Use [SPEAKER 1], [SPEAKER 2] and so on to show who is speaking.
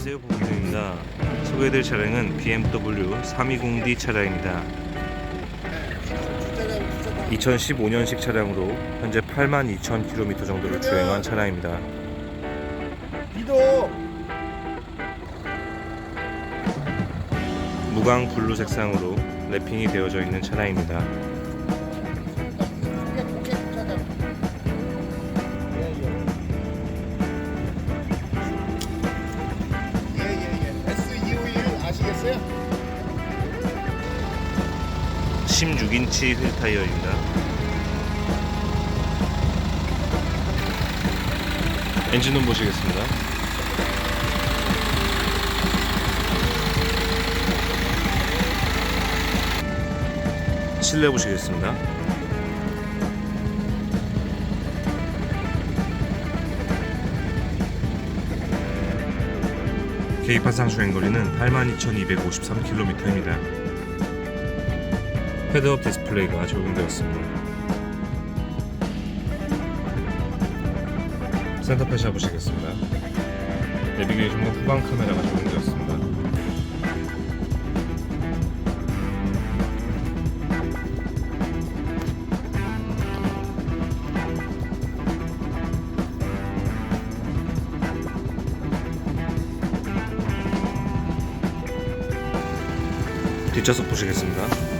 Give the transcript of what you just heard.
[SPEAKER 1] 안녕하세요 보기입니다. 소개해드릴 차량은 BMW 320D 차량입니다. 2015년식 차량으로 현재 82,000km 정도를 주행한 차량입니다. 무광 블루 색상으로 랩핑이 되어져 있는 차량입니다 16인치 휠 타이어입니다. 엔진룸 보시겠습니다. 실내 보시겠습니다. 계기판 주행거리는 82,253km입니다 헤드업 디스플레이가 적용되었습니다. 센터페시아 보시겠습니다. 내비게이션과 후방 카메라가 적용되었습니다. 뒷좌석 보시겠습니다.